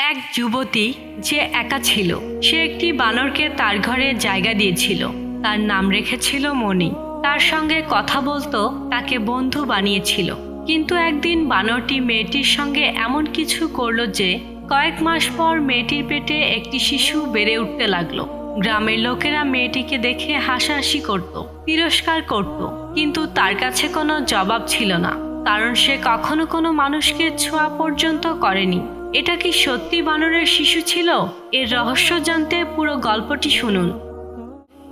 এক যুবতী যে একা ছিল, সে একটি বানরকে তার ঘরে জায়গা দিয়েছিল। তার নাম রেখেছিল মণি। তার সঙ্গে কথা বলতো তাকে বন্ধু বানিয়েছিল। কিন্তু একদিন বানরটি মেয়েটির সঙ্গে এমন কিছু করল যে, কয়েক মাস পর মেয়েটির পেটে একটি শিশু বেড়ে উঠতে লাগল। গ্রামের লোকেরা মেয়েটিকে দেখে হাসাহাসি করত, তিরস্কার করত, কিন্তু তার কাছে কোনো জবাব ছিল না। কারণ সে কখনো কোনো মানুষকে ছোঁয়া পর্যন্ত করেনি। এটা কি সত্যি বানরের শিশু ছিল? এর রহস্য জানতে পুরো গল্পটি শুনুন।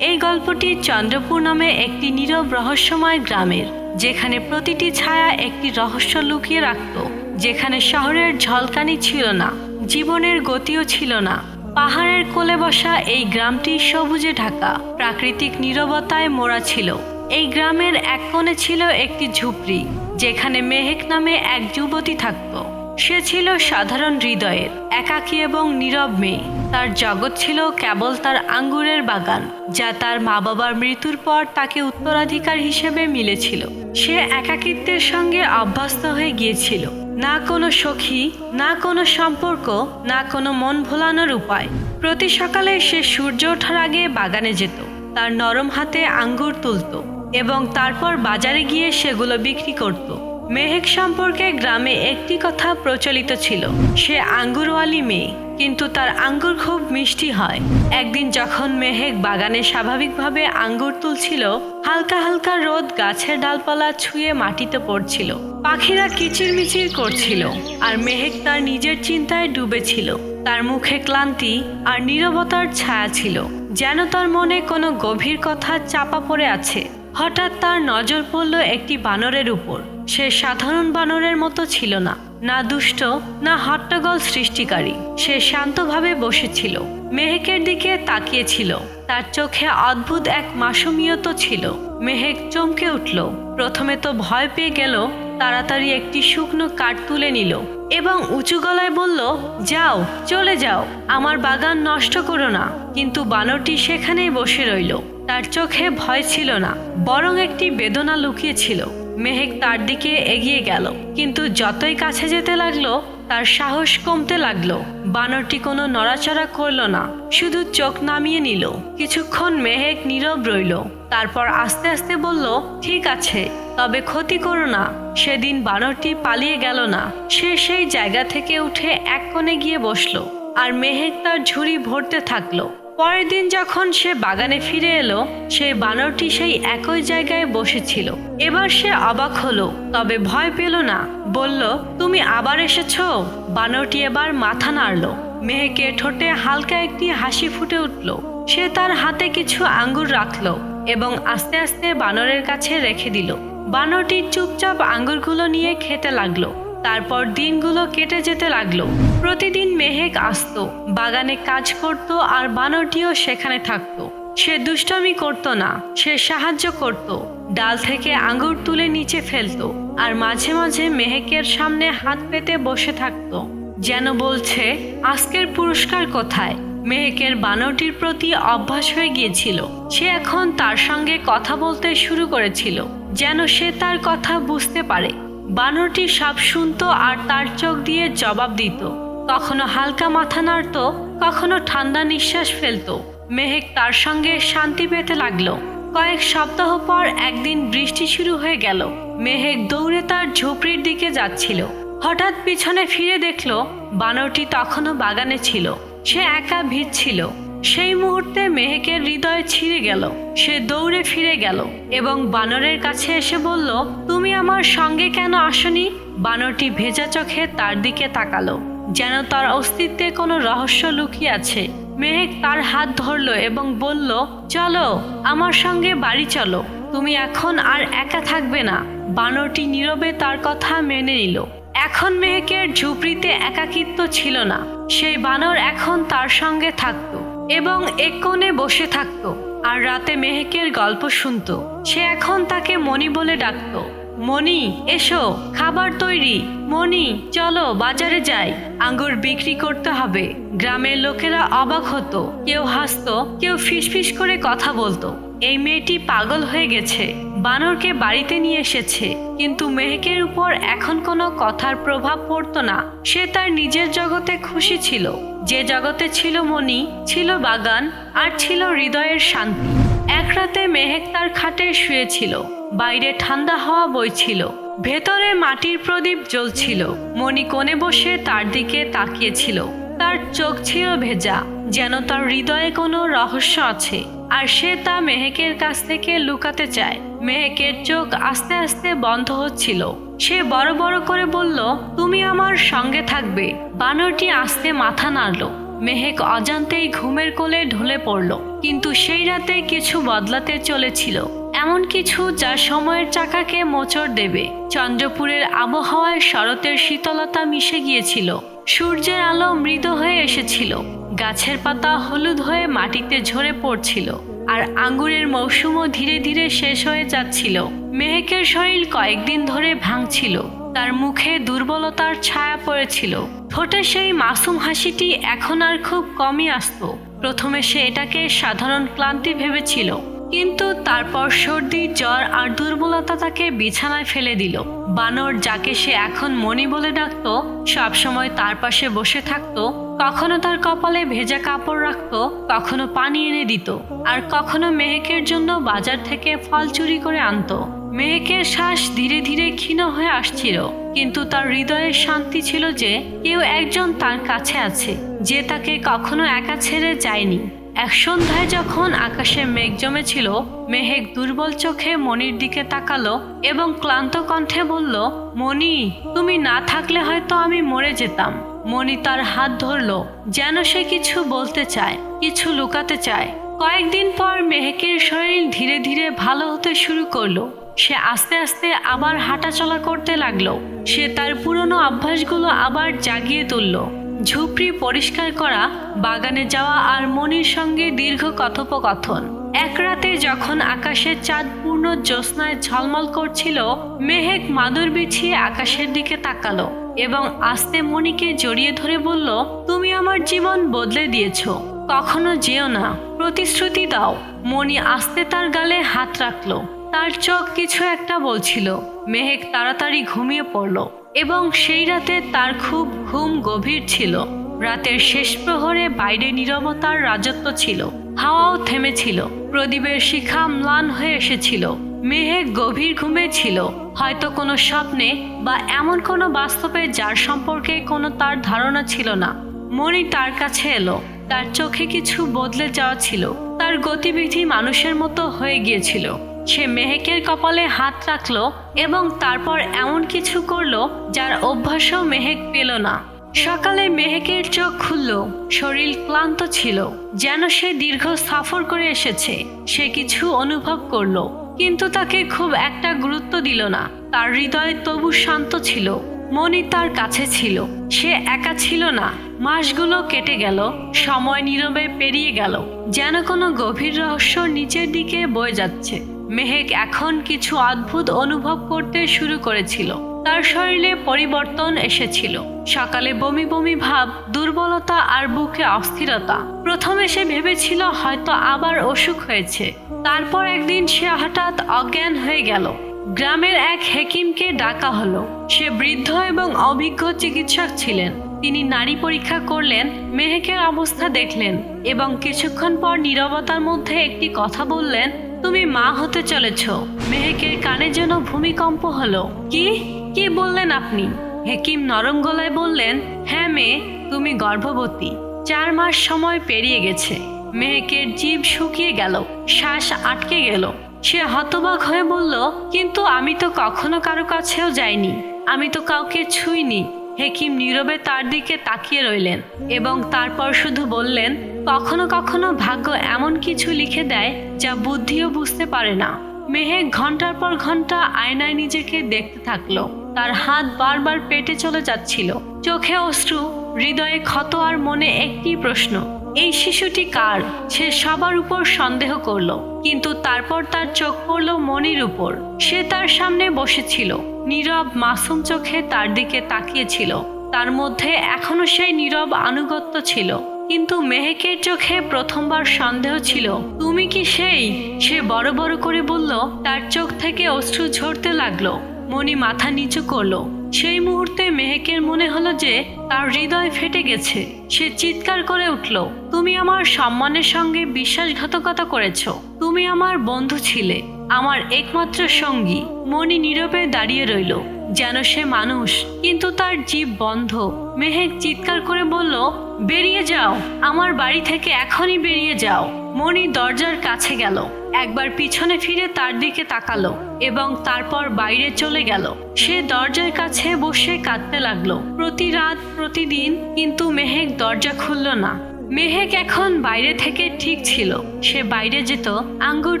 এই গল্পটি চন্দ্রপুর নামে একটি নীরব রহস্যময় গ্রামের, যেখানে প্রতিটি ছায়া একটি রহস্য লুকিয়ে রাখত, যেখানে শহরের ঝলকানি ছিল না, জীবনের গতিও ছিল না। পাহাড়ের কোলে বসা এই গ্রামটি সবুজে ঢাকা, প্রাকৃতিক নীরবতায় মোড়া ছিল। এই গ্রামের এক কোণে ছিল একটি ঝুপড়ি, যেখানে মেহেক নামে এক যুবতী থাকত। সে ছিল সাধারণ হৃদয়ের, একাকী এবং নীরব মেয়ে। তার জগৎ ছিল কেবল তার আঙ্গুরের বাগান, যা তার মা বাবার মৃত্যুর পর তাকে উত্তরাধিকার হিসেবে মিলেছিল। সে একাকিত্বের সঙ্গে অভ্যস্ত হয়ে গিয়েছিল। না কোনো সখী, না কোনো সম্পর্ক, না কোনো মন ভোলানোর উপায়। প্রতি সকালে সে সূর্য ওঠার আগে বাগানে যেত। তার নরম হাতে আঙ্গুর তুলত এবং তারপর বাজারে গিয়ে সেগুলো বিক্রি করত। মেহেক সম্পর্কে গ্রামে একটি কথা প্রচলিত ছিল। সে আঙ্গুরওয়ালি মেয়ে, কিন্তু তার আঙ্গুর খুব মিষ্টি হয়। একদিন যখন মেহেক বাগানে স্বাভাবিকভাবে আঙ্গুর তুলছিল, হালকা হালকা রোদ গাছের ডালপালা ছুঁয়ে মাটিতে পড়ছিল। পাখিরা কিচিরমিচির করছিল, আর মেহেক তার নিজের চিন্তায় ডুবেছিল। তার মুখে ক্লান্তি আর নীরবতার ছায়া ছিল, যেন তার মনে কোনো গভীর কথা চাপা পড়ে আছে। হঠাৎ তার নজর পড়ল একটি বানরের উপর। সে সাধারণ বানরের মতো ছিল না না দুষ্ট, না হট্টগোল সৃষ্টিকারী। সে শান্তভাবে বসেছিল, মেহেকের দিকে তাকিয়েছিল। তার চোখে অদ্ভুত এক মাসুমিয়ত ছিল। মেহেক চমকে উঠল। প্রথমে তো ভয় পেয়ে গেল, তাড়াতাড়ি একটি শুকনো কাঠ তুলে নিল এবং উঁচু গলায় বলল, যাও, চলে যাও, আমার বাগান নষ্ট করো না। কিন্তু বানরটি সেখানেই বসে রইল। তার চোখে ভয় ছিল না, বরং একটি বেদনা লুকিয়েছিল। মেহেক তার দিকে এগিয়ে গেল। কিন্তু যতই কাছে যেতে লাগল, তার সাহস কমতে লাগল। বানরটি কোনো নড়াচড়া করল না, শুধু চোখ নামিয়ে নিল। কিছুক্ষণ মেহেক নীরব রইল, তারপর আস্তে আস্তে বলল, ঠিক আছে, তবে ক্ষতি করো না, সেদিন বানরটি পালিয়ে গেল না। সে সেই জায়গা থেকে উঠে এক কোণে গিয়ে বসল, আর মেহেক তার ঝুড়ি ভরতে থাকল। পরের দিন যখন সে বাগানে ফিরে এলো সেই বানরটি সেই একই জায়গায় বসেছিল। এবার সে অবাক হলো, তবে ভয় পেল না। বলল, তুমি আবার এসেছ? বানরটি এবার মাথা নাড়ল। মেহেকে ঠোঁটে হালকা একটি হাসি ফুটে উঠল। সে তার হাতে কিছু আঙ্গুর রাখল এবং আস্তে আস্তে বানরের কাছে রেখে দিল। বানরটি চুপচাপ আঙ্গুরগুলো নিয়ে খেতে লাগল। তারপর দিনগুলো কেটে যেতে লাগল। প্রতিদিন মেহেক আসতো, বাগানে কাজ করত আর বানরটিও সেখানে থাকতো। সে দুষ্টমি করত না, সে সাহায্য করত, ডাল থেকে আঙুর তুলে নিচে ফেলতো আর মাঝে মাঝে মেহেকের সামনে হাত পেতে বসে থাকতো। যেন বলছে, আজকের পুরস্কার কোথায়? মেহেকের বানরটির প্রতি অভ্যাস হয়ে গিয়েছিল। সে এখন তার সঙ্গে কথা বলতে শুরু করেছিল, যেন সে তার কথা বুঝতে পারে। বানরটি সব শুনতো আর তার চোখ দিয়ে জবাব দিত। কখনো হালকা মাথা নাড়ত, কখনো ঠান্ডা নিঃশ্বাস ফেলতো। মেহেক তার সঙ্গে শান্তি পেতে লাগল। কয়েক সপ্তাহ পর একদিন বৃষ্টি শুরু হয়ে গেল। মেহেক দৌড়ে তার ঝুপড়ির দিকে যাচ্ছিল। হঠাৎ পিছনে ফিরে দেখল, বানরটি তখনও বাগানে ছিল। সে একা ভিজছিল। সেই মুহূর্তে মেহেকের হৃদয় ছিঁড়ে গেল। সে দৌড়ে ফিরে গেল এবং বানরের কাছে এসে বলল, তুমি আমার সঙ্গে কেন আসনি? বানরটি ভেজা চোখে তার দিকে তাকালো, যেন তার অস্তিত্বে কোনো রহস্য লুকিয়ে আছে। মেহেক তার হাত ধরলো এবং বলল, চলো, আমার সঙ্গে বাড়ি চলো। তুমি এখন আর একা থাকবে না। বানরটি নীরবে তার কথা মেনে নিল। এখন মেহেকের ঝুপড়িতে একাকিত্ব ছিল না। সেই বানর এখন তার সঙ্গে থাকতো। এবং এক কোণে বসে থাকত আর রাতে মেহেকের গল্প শুনত। সে এখন তাকে মণি বলে ডাকত, মণি, এসো, খাবার তৈরি। মণি, চলো বাজারে যাই। আঙ্গুর বিক্রি করতে হবে। গ্রামের লোকেরা অবাক হতো। কেউ হাসতো, কেউ ফিসফিস করে কথা বলতো। এই মেয়েটি পাগল হয়ে গেছে। বানরকে বাড়িতে নিয়ে এসেছে। কিন্তু মেহেকের উপর এখন কোনো কথার প্রভাব পড়তো না। সে তার নিজের জগতে খুশি ছিল। যে জগতে ছিল মনি, ছিল বাগান, আর ছিল হৃদয়ের শান্তি। এক রাতে মেহেক তার খাটে শুয়েছিল। বাইরে ঠান্ডা হওয়া বইছিল। ভেতরে মাটির প্রদীপ জ্বলছিল। মণি কোণে বসে তার দিকে তাকিয়েছিল। তার চোখ ছিল ভেজা, যেন তার হৃদয়ে কোনো রহস্য আছে। আর সে তা মেহেকের কাছ থেকে লুকাতে চায়। মেহেকের চোখ আস্তে আস্তে বন্ধ হচ্ছিল। সে বড় বড় করে বলল, তুমি আমার সঙ্গে থাকবে। বানরটি আস্তে মাথা নাড়ল। মেহেক অজান্তেই ঘুমের কোলে ঢলে পড়ল, কিন্তু সেই রাতে কিছু বদলাতে চলেছিল। এমন কিছু যা সময়ের চাকাকে মোচড় দেবে। চন্দ্রপুরের আবহাওয়ায় শরতের শীতলতা মিশে গিয়েছিল। সূর্যের আলো মৃত হয়ে এসেছিল। গাছের পাতা হলুদ হয়ে মাটিতে ঝরে পড়ছিল আর আঙ্গুরের মৌসুমও ধীরে ধীরে শেষ হয়ে যাচ্ছিল। মেহেকের শরীর কয়েকদিন ধরে ভাঙছিল। তার মুখে দুর্বলতার ছায়া পড়েছিল। ঠোঁটে সেই মাসুম হাসিটি এখন আর খুব কমই আসতো। প্রথমে সে এটাকে সাধারণ ক্লান্তি ভেবেছিল। কিন্তু তারপর সর্দি, জ্বর আর দুর্বলতা তাকে বিছানায় ফেলে দিল। বানর যাকে সে এখন মণি বলে ডাকত, সবসময় তার পাশে বসে থাকতো, কখনো তার কপালে ভেজা কাপড় রাখতো, কখনো পানি এনে দিত, আর কখনো মেহেকের জন্য বাজার থেকে ফল চুরি করে আনতো। মেহেকের শ্বাস ধীরে ধীরে ক্ষীণ হয়ে আসছিল, কিন্তু তার হৃদয়ের শান্তি ছিল যে কেউ একজন তার কাছে আছে, যে তাকে কখনো একা ছেড়ে যায়নি। এক সন্ধ্যায় যখন আকাশে মেঘ জমেছিল মেহেক দুর্বল চোখে মনির দিকে তাকালো এবং ক্লান্ত কণ্ঠে বলল মনি তুমি না থাকলে হয়তো আমি মরে যেতাম। মনি তার হাত ধরলো, যেন সে কিছু বলতে চায়, কিছু লুকাতে চায়। কয়েকদিন পর মেহেকের শরীর ধীরে ধীরে ভালো হতে শুরু করল। সে আস্তে আস্তে আবার হাঁটাচলা করতে লাগল। সে তার পুরনো অভ্যাসগুলো আবার জাগিয়ে তুললো। ঝুপড়ি পরিষ্কার করা, বাগানে যাওয়া আর মনির সঙ্গে দীর্ঘ কথোপকথন। এক রাতে যখন আকাশের চাঁদ পূর্ণ জ্যোৎস্নায় ঝলমল করছিল, মেহেক মাদুর বিছিয়ে আকাশের দিকে তাকালো এবং আস্তে মনিকে জড়িয়ে ধরে বলল, তুমি আমার জীবন বদলে দিয়েছ, কখনো যেও না, প্রতিশ্রুতি দাও। মনি আস্তে তার গালে হাত রাখল, তার চোখ কিছু একটা বলছিল। মেহেক তাড়াতাড়ি ঘুমিয়ে পড়ল। এবং সেই রাতে তার খুব ঘুম গভীর ছিল। রাতের শেষ প্রহরে বাইরে নীরবতার রাজত্ব ছিল। হাওয়াও থেমেছিল। প্রদীপের শিখা ম্লান হয়ে এসেছিল। মেহে গভীর ঘুমে ছিল। হয়তো কোনো স্বপ্নে বা এমন কোনো বাস্তবে যার সম্পর্কে কোনো তার ধারণা ছিল না। মণি তার কাছে এলো। তার চোখে কিছু বদলে যাওয়া ছিল। তার গতিবিধি মানুষের মতো হয়ে গিয়েছিল। সে মেহেকের কপালে হাত রাখল এবং তারপর এমন কিছু করল যার অভ্যাসও মেহেক পেল না। সকালে মেহেকের চোখ খুলল, শরীর ক্লান্ত ছিল, যেন সে দীর্ঘ সফর করে এসেছে, সে কিছু অনুভব করল, কিন্তু তাকে খুব একটা গুরুত্ব দিল না, তার হৃদয় তবু শান্ত ছিল মনি তার কাছে ছিল, সে একা ছিল না, মাসগুলো কেটে গেল, সময় নীরবে পেরিয়ে গেল, যেন কোনো গভীর রহস্য নিচের দিকে বয়ে যাচ্ছে। মেহেক এখন কিছু অদ্ভুত অনুভব করতে শুরু করেছিল। তার শরীরে পরিবর্তন এসেছিল। সকালে বমি বমি ভাব, দুর্বলতা আর বুকে অস্থিরতা। প্রথমে সে ভেবেছিল হয়তো আবার অসুখ হয়েছে। তারপর একদিন সে হঠাৎ অজ্ঞান হয়ে গেল। গ্রামের এক হেকিমকে ডাকা হলো। সে বৃদ্ধ এবং অভিজ্ঞ চিকিৎসক ছিলেন। তিনি নারী পরীক্ষা করলেন, মেহেকের অবস্থা দেখলেন এবং কিছুক্ষণ পর নীরবতার মধ্যে একটি কথা বললেন তুমি মা হতে চলেছ। মেহেকের কানে যেন ভূমিকম্প হলো। কি? কি বললেন আপনি? হেকিম নরম গলায় বললেন হ্যাঁ মেয়ে, তুমি গর্ভবতী। চার মাস সময় পেরিয়ে গেছে। মেহেকের জীব শুকিয়ে গেল, শ্বাস আটকে গেল। সে হতবাক হয়ে বলল, কিন্তু আমি তো কখনো কারও কাছেও যাইনি। আমি তো কাউকে ছুঁইনি। হেকিম নীরবে তার দিকে তাকিয়ে রইলেন এবং তারপর শুধু বললেন কখনো কখনো ভাগ্য এমন কিছু লিখে দেয় যা বুদ্ধিও বুঝতে পারে না। মেহেক ঘণ্টার পর ঘণ্টা আয়নায় নিজেকে দেখতে থাকল। তার হাত বারবার পেটে চলে যাচ্ছিল। চোখে অশ্রু, হৃদয়ে ক্ষত আর মনে একটি প্রশ্ন, এই শিশুটি কার? সে সবার উপর সন্দেহ করল। কিন্তু তারপর তার চোখ পড়ল মনির উপর। সে তার সামনে বসেছিল। নীরব মাসুম চোখে তার দিকে তাকিয়েছিল। তার মধ্যে এখনও সেই নীরব আনুগত্য ছিল। কিন্তু মেহেকের চোখে প্রথমবার সন্দেহ ছিল। তুমি কি সেই? সে বড় বড় করে বলল, তার চোখ থেকে অশ্রু ঝরতে লাগল। মণি মাথা নিচু করল। সেই মুহূর্তে মেহেকের মনে হলো যে তার হৃদয় ফেটে গেছে। সে চিৎকার করে উঠল, তুমি আমার সম্মানের সঙ্গে বিশ্বাসঘাতকতা করেছ। তুমি আমার বন্ধু ছিলে, আমার একমাত্র সঙ্গী। মণি নীরবে দাঁড়িয়ে রইল। যেন সে মানুষ। কিন্তু তার জীব বন্ধ। মেহেক চিৎকার করে বলল, বেরিয়ে যাও। আমার বাড়ি থেকে এখনই বেরিয়ে যাও। মণি দরজার কাছে গেল। একবার পিছনে ফিরে তার দিকে তাকালো এবং তারপর বাইরে চলে গেল। সে দরজার কাছে বসে কাঁদতে লাগল। প্রতি রাত, প্রতিদিন কিন্তু মেহেক দরজা খুলল না। মেহেক এখন বাইরে থেকে ঠিক ছিল। সে বাইরে যেত, আঙ্গুর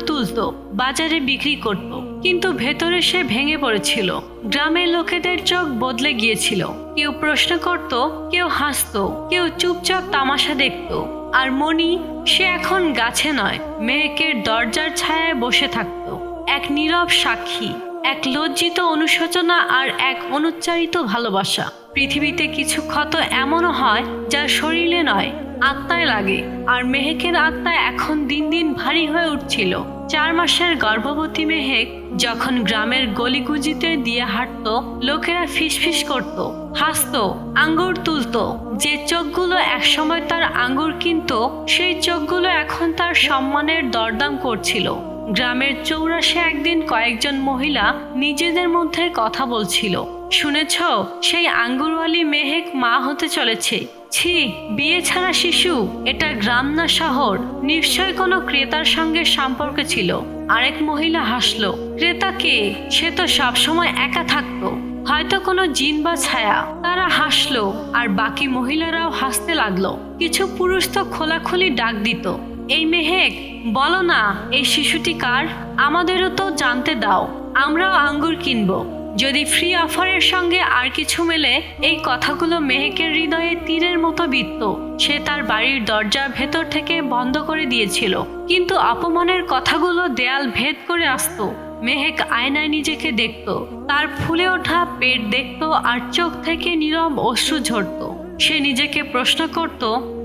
তুলত, বাজারে বিক্রি করত। কিন্তু ভেতরে সে ভেঙে পড়েছিল। গ্রামের লোকেদের চোখ বদলে গিয়েছিল। কেউ প্রশ্ন করত, কেউ হাসতো, কেউ চুপচাপ তামাশা দেখত। আর মণি, সে এখন গাছে নয় মেহেকের দরজার ছায়ায় বসে থাকত। এক নীরব সাক্ষী, এক লজ্জিত অনুশোচনা আর এক অনুচ্চারিত ভালোবাসা। পৃথিবীতে কিছু ক্ষত এমনও হয় যা শরীরে নয়, আত্মায় লাগে। আর মেহেকের আত্মা এখন দিন দিন ভারী হয়ে উঠছিল। চার মাসের গর্ভবতী মেহেক যখন গ্রামের গলিগুজিতে দিয়ে হাঁটত, লোকেরা ফিসফিস করত, হাসতো, আঙ্গুর তুলতো। যে চোখগুলো একসময় তার আঙ্গুর কিনতো, সেই চোখগুলো এখন তার সম্মানের দরদাম করছিল। গ্রামের চৌরাশে একদিন কয়েকজন মহিলা নিজেদের মধ্যে কথা বলছিল। শুনেছ, সেই আঙ্গুরওয়ালি মেহেক মা হতে চলেছে। ছি, বিয়ে ছাড়া শিশু, এটা গ্রাম না শহর। নিশ্চয় কোনো ক্রেতার সঙ্গে সম্পর্ক ছিল। আরেক মহিলা হাসলো, ক্রেতা কে? সে তো সবসময় একা থাকতো। হয়তো কোনো জিন বা ছায়া। তারা হাসলো, আর বাকি মহিলারাও হাসতে লাগল। কিছু পুরুষ তো খোলাখুলি ডাক দিত, এই মেহেক, বলো না, এই শিশুটি কার? আমাদেরও তো জানতে দাও। আমরাও আঙ্গুর কিনবো। যদি ফ্রি অফারের সঙ্গে আর কিছু মেলে, এই কথাগুলো মেহেকের হৃদয়ে তীরের মতো বিত্ত। সে তার বাড়ির দরজা ভেতর থেকে বন্ধ করে দিয়েছিল। কিন্তু অপমানের কথাগুলো দেয়াল ভেদ করে আসত। মেহেক আয়নায় নিজেকে দেখত। তার ফুলে ওঠা পেট দেখত আর চোখ থেকে নীরব অশ্রু ঝরত। সে নিজেকে প্রশ্ন করত,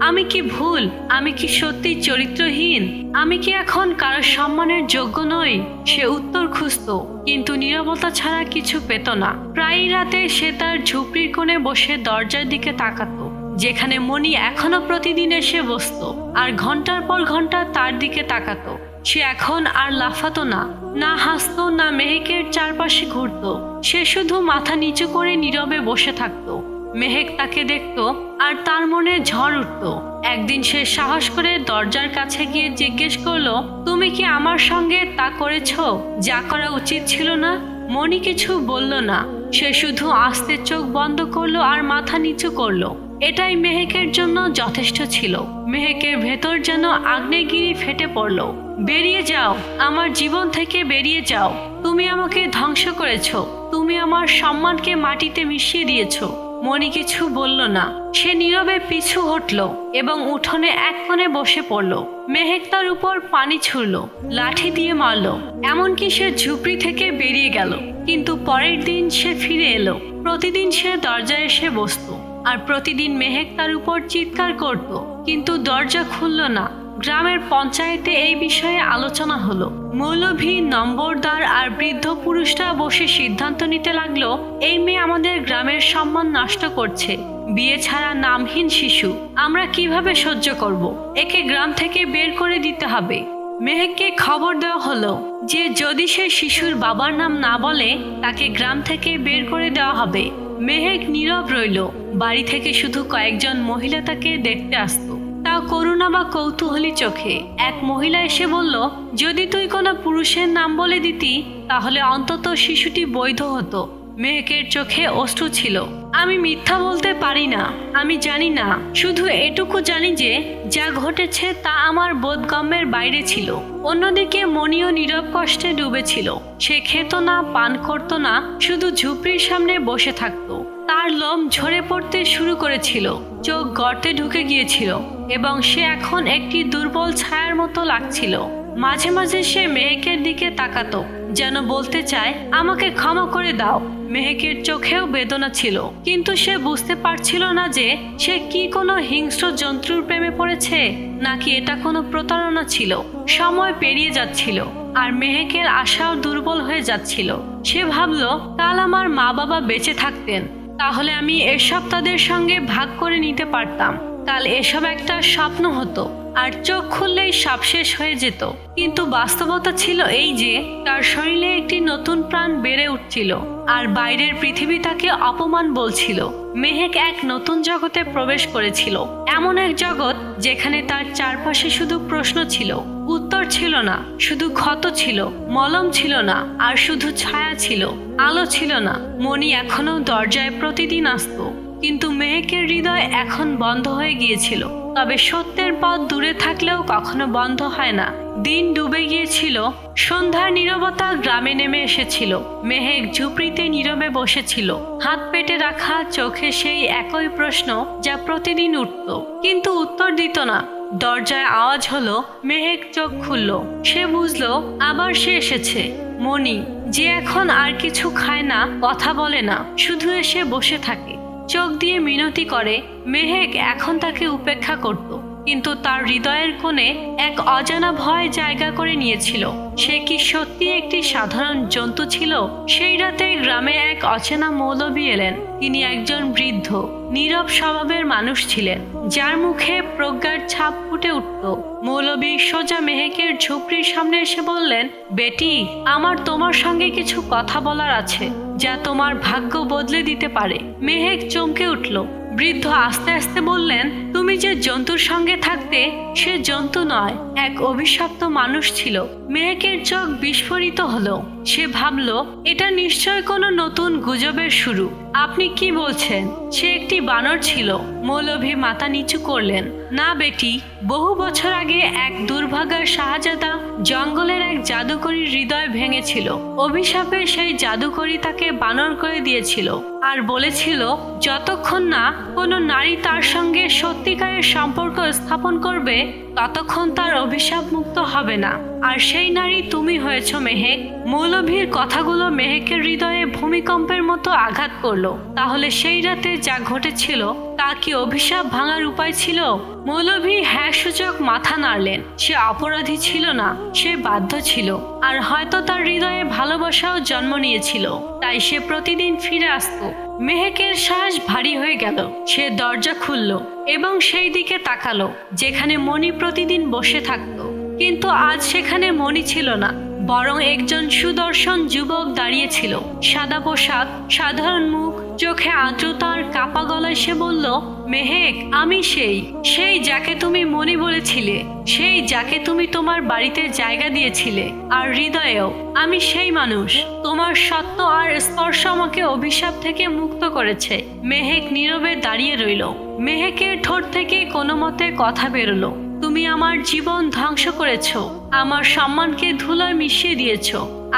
আমি কি ভুল? আমি কি সত্যি চরিত্রহীন? আমি কি এখন কারও সম্মানের যোগ্য নই? সে উত্তর খুঁজত, কিন্তু নীরবতা ছাড়া কিছু পেত না। প্রায় রাতে সে তার ঝুপড়ির কোণে বসে দরজার দিকে তাকাতো, যেখানে মণি এখনও প্রতিদিন এসে বসত, আর ঘণ্টার পর ঘণ্টা তার দিকে তাকাতো। সে এখন আর লাফাতো না না হাসতো, না মেহেকের চারপাশে ঘুরতো। সে শুধু মাথা নিচু করে নীরবে বসে থাকতো। মেহেক তাকে দেখতো আর তার মনে ঝড় উঠত। একদিন সে সাহস করে দরজার কাছে গিয়ে জিজ্ঞেস করল, তুমি কি আমার সঙ্গে তা করেছ? যা করা উচিত ছিল না? মনি কিছু বলল না। সে শুধু আস্তে চোখ বন্ধ করল আর মাথা নিচু করল। এটাই মেহেকের জন্য যথেষ্ট ছিল। মেহেকের ভেতর যেন আগ্নেয়গিরি ফেটে পড়ল। বেরিয়ে যাও, আমার জীবন থেকে বেরিয়ে যাও। তুমি আমাকে ধ্বংস করেছ। তুমি আমার সম্মানকে মাটিতে মিশিয়ে দিয়েছ। মণি কিছু বলল না। সে নীরবে পিছু হটল এবং উঠোনে এক কোণে বসে পড়ল। মেহেক তার উপর পানি ছুড়ল, লাঠি দিয়ে মারল, এমনকি সে ঝুপড়ি থেকে বেরিয়ে গেল। কিন্তু পরের দিন সে ফিরে এলো। প্রতিদিন সে দরজায় এসে বসতো। আর প্রতিদিন মেহেক তার উপর চিৎকার করত। কিন্তু দরজা খুলল না। গ্রামের পঞ্চায়েতে এই বিষয়ে আলোচনা হলো। মৌলভী, নম্বরদার আর বৃদ্ধ পুরুষরা বসে সিদ্ধান্ত নিতে লাগল, এই মেয়ে আমাদের গ্রামের সম্মান নষ্ট করছে। বিয়ে ছাড়া নামহীন শিশু। আমরা কীভাবে সহ্য করব? একে গ্রাম থেকে বের করে দিতে হবে। মেহেককে খবর দেওয়া হলো যে, যদি সে শিশুর বাবার নাম না বলে, তাকে গ্রাম থেকে বের করে দেওয়া হবে। মেহেক নীরব রইল। বাড়ি থেকে শুধু কয়েকজন মহিলা তাকে দেখতে আসতো। করুণা বা কৌতূহলী চোখে এক মহিলা এসে বলল, যদি তুই কোনো পুরুষের নাম বলে দিতি, তাহলে অন্তত শিশুটি বৈধ হতো। মেহেকের চোখে অশ্রু ছিল। আমি মিথ্যা বলতে পারি না। আমি জানি না। শুধু এটুকু জানি যে, যা ঘটেছে তা আমার বোধগম্যের বাইরে ছিল। অন্যদিকে মনিও নীরব কষ্টে ডুবেছিল। সে খেত না, পান করত না, শুধু ঝুপড়ির সামনে বসে থাকতো। তার লোম ঝরে পড়তে শুরু করেছিল। চোখ গর্তে ঢুকে গিয়েছিল এবং সে এখন একটি দুর্বল ছায়ার মতো লাগছিল। মাঝে মাঝে সে মেহেকের দিকে তাকাতো, যেন বলতে চায়, আমাকে ক্ষমা করে দাও। মেহেকের চোখেও বেদনা ছিল, কিন্তু সে বুঝতে পারছিল না যে সে কি কোনো হিংস্র জন্তুর প্রেমে পড়েছে, নাকি এটা কোনো প্রতারণা ছিল। সময় পেরিয়ে যাচ্ছিল আর মেহেকের আশাও দুর্বল হয়ে যাচ্ছিল। সে ভাবল, কাল আমার মা বাবা বেঁচে থাকতেন। তাহলে আমি এসব তাদের সঙ্গে ভাগ করে নিতে পারতাম। কাল এসব একটা স্বপ্ন হতো, আর চোখ খুললেই সব শেষ হয়ে যেত। কিন্তু বাস্তবতা ছিল এই যে, তার শরীরে একটি নতুন প্রাণ বেড়ে উঠছিল, আর বাইরের পৃথিবী তাকে অপমান বলছিল। মেহেক এক নতুন জগতে প্রবেশ করেছিল, এমন এক জগৎ যেখানে তার চারপাশে শুধু প্রশ্ন ছিল উত্তর ছিল না। শুধু ক্ষত ছিল, মলম ছিল না, আর শুধু ছায়া ছিল, আলো ছিল না। মণি এখনও দরজায় প্রতিদিন আসতো, কিন্তু মেহেকের হৃদয় এখন বন্ধ হয়ে গিয়েছিল। তবে সত্যের পথ দূরে থাকলেও কখনো বন্ধ হয় না। দিন ডুবে গিয়েছিল, সন্ধ্যার নীরবতা গ্রামে নেমে এসেছিল। মেহেক ঝুপড়িতে নীরবে বসেছিল। হাত পেটে রাখা চোখে সেই একই প্রশ্ন যা প্রতিদিন উঠত, কিন্তু উত্তর দিত না। দরজায় আওয়াজ হলো, মেহেক চোখ খুলল। সে বুঝল, আবার সে এসেছে। মনি যে এখন আর কিছু খায় না, কথা বলে না, শুধু এসে বসে থাকে। চোখ দিয়ে মিনতি করে, মেহেক এখন তাকে উপেক্ষা করত। কিন্তু তার হৃদয়ের কোণে এক অজানা ভয় জায়গা করে নিয়েছিল। সে কি সত্যি একটি সাধারণ জন্তু ছিল? সেই রাতে গ্রামে এক অচেনা মৌলবী এলেন। তিনি একজন বৃদ্ধ, নীরব স্বভাবের মানুষ ছিলেন, যার মুখে প্রজ্ঞার ছাপ ফুটে উঠত মৌলবী সোজা মেহেকের ঝুপড়ির সামনে এসে বললেন, বেটি, আমার তোমার সঙ্গে কিছু কথা বলার আছে, যা তোমার ভাগ্য বদলে দিতে পারে। মেহেক চমকে উঠল। বৃদ্ধ আস্তে আস্তে বললেন, তুমি যে জন্তুর সঙ্গে থাকতে, সে জন্তু নয়, এক অভিশপ্ত মানুষ ছিল। মেয়েকের চোখ বিস্ফোরিত হলো। সে ভাবল, এটা নিশ্চয় কোনো নতুন গুজবের শুরু। আপনি কি বলছেন? সে একটি বানর ছিল। মৌলভী মাথা নিচু করলেন। না বেটি, বহু বছর আগে এক দুর্ভাগার শাহজাদা জঙ্গলের এক জাদুকরীর হৃদয় ভেঙেছিল। অভিশাপে সেই জাদুকরী তাকে বানর করে দিয়েছিল আর বলেছিল, যতক্ষণ না কোনো নারী তার সঙ্গে সত্যিকারের সম্পর্ক স্থাপন করবে, ততক্ষণ তার অভিশাপ মুক্ত হবে না। আর সেই নারী তুমি হয়েছ মেহেক মৌলভীর কথাগুলো মেহেকের হৃদয়ে ভূমিকম্পের মতো আঘাত করল। তাহলে সেই রাতে যা ঘটেছিল, তা কি অভিশাপ ভাঙার উপায় ছিল? মৌলভী হ্যাঁ সূচক মাথা নাড়লেন। সে অপরাধী ছিল না, সে বাধ্য ছিল। আর হয়তো তার হৃদয়ে ভালোবাসাও জন্ম নিয়েছিল। তাই সে প্রতিদিন ফিরে আসতো। মেহেকের শ্বাস ভারী হয়ে গেল। সে দরজা খুলল এবং সেই দিকে তাকালো, যেখানে মণি প্রতিদিন বসে থাকতো। কিন্তু আজ সেখানে মণি ছিল না, বরং একজন সুদর্শন যুবক দাঁড়িয়েছিল। সাদা পোশাক, সাধারণ মুখ, চোখে আর্দ্রতার কাপা গলায় সে বলল, মেহেক, আমি সেই সেই যাকে তুমি মনি বলেছিলে, সেই যাকে তুমি তোমার বাড়িতে জায়গা দিয়েছিলে, আর হৃদয়েও, আমি সেই মানুষ। তোমার সত্য আর স্পর্শ আমাকে অভিশাপ থেকে মুক্ত করেছে। মেহেক নীরবে দাঁড়িয়ে রইল। মেহেকের ঠোঁট থেকে কোনো মতে কথা বেরোলো। তুমি আমার জীবন ধ্বংস করেছ, আমার সম্মানকে ধুলোয় মিশিয়ে দিয়েছ।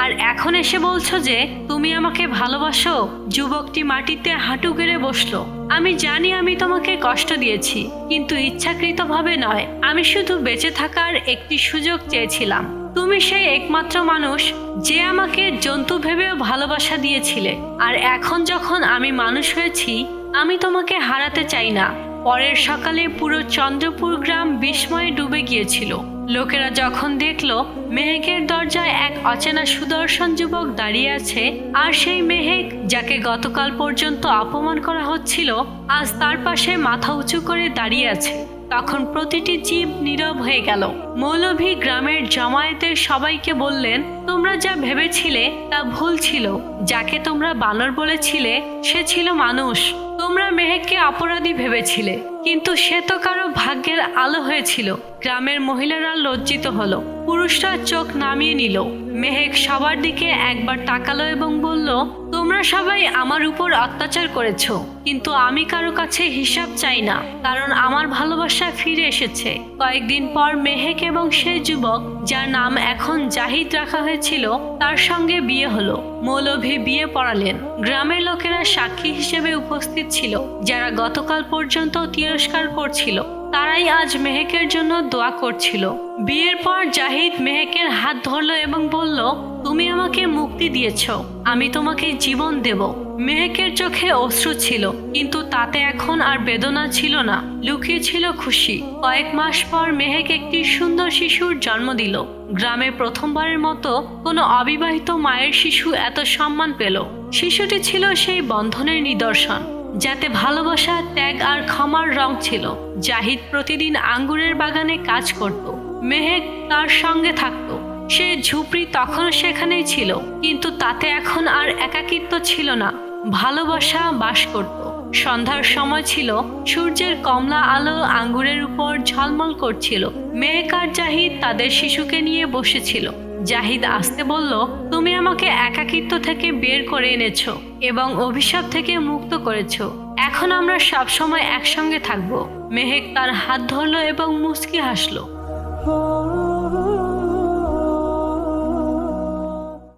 আর এখন এসে বলছো যে, তুমি আমাকে ভালোবাসো, যুবকটি মাটিতে হাঁটু গেড়ে বসল। আমি জানি আমি তোমাকে কষ্ট দিয়েছি, কিন্তু ইচ্ছাকৃতভাবে নয়। আমি শুধু বেঁচে থাকার একটি সুযোগ চেয়েছিলাম। তুমি সেই একমাত্র মানুষ যে আমাকে জন্তু ভেবেও ভালোবাসা দিয়েছিলে। আর এখন যখন আমি মানুষ হয়েছি, আমি তোমাকে হারাতে চাই না। পরের সকালে পুরো চন্দ্রপুর গ্রাম বিস্ময়ে ডুবে গিয়েছিল। লোকেরা যখন দেখল, মেহেকের দরজায় এক অচেনা সুদর্শন যুবক দাঁড়িয়ে আছে, আর সেই মেহেক, যাকে গতকাল পর্যন্ত অপমান করা হচ্ছিল, আজ তার পাশে মাথা উঁচু করে দাঁড়িয়ে আছে। তখন প্রতিটি জীব নীরব হয়ে গেল। মৌলভী গ্রামের জমায়েতের সবাইকে বললেন, তোমরা যা ভেবেছিলে, তা ভুল ছিল। যাকে তোমরা বানর বলেছিলে, সে ছিল মানুষ। তোমরা মেহেককে অপরাধী ভেবেছিলে। কিন্তু সে তো কারও ভাগ্যের আলো হয়েছিল। গ্রামের মহিলারা লজ্জিত হলো। পুরুষরা চোখ নামিয়ে নিল। মেহেক সবার দিকে একবার তাকালো এবং বলল, তোমরা সবাই আমার উপর অত্যাচার করেছ, কিন্তু আমি কারও কাছে হিসাব চাই না, কারণ আমার ভালোবাসা ফিরে এসেছে। কয়েকদিন পর মেহেক এবং সেই যুবক, যার নাম এখন জাহিদ রাখা হয়েছিল, তার সঙ্গে বিয়ে হলো। মৌলভী বিয়ে পড়ালেন। গ্রামের লোকেরা সাক্ষী হিসেবে উপস্থিত ছিল, যারা গতকাল পর্যন্ত তিরস্কার করছিল। তারাই আজ মেহেকের জন্য দোয়া করছিল। বিয়ের পর জাহিদ মেহেকের হাত ধরলো এবং বলল, তুমি আমাকে মুক্তি দিয়েছ, আমি তোমাকে জীবন দেব। মেহেকের চোখে অশ্রু ছিল, কিন্তু তাতে এখন আর বেদনা ছিল না, লুকিয়ে ছিল খুশি। কয়েক মাস পর মেহেক একটি সুন্দর শিশুর জন্ম দিল। গ্রামে প্রথমবারের মতো কোনো অবিবাহিত মায়ের শিশু এত সম্মান পেল। শিশুটি ছিল সেই বন্ধনের নিদর্শন। যাতে ভালোবাসা, ত্যাগ আর ক্ষমার রং ছিল। জাহিদ প্রতিদিন আঙ্গুরের বাগানে কাজ করত। মেহেক তার সঙ্গে থাকতো। সে ঝুপড়ি তখনও সেখানেই ছিল, কিন্তু তাতে এখন আর একাকিত্ব ছিল না। ভালোবাসা বাস করত। সন্ধ্যার সময় ছিল, সূর্যের কমলা আলো আঙ্গুরের উপর ঝলমল করছিল। মেহেক আর জাহিদ তাদের শিশুকে নিয়ে বসেছিল। জাহিদ আসতে বলল, তুমি আমাকে একাকিত্ব থেকে বের করে এনেছ এবং অভিশাপ থেকে মুক্ত করেছ। এখন আমরা সব সময় একসঙ্গে থাকব। মেহেক তার হাত ধরল এবং মুচকি হাসলো।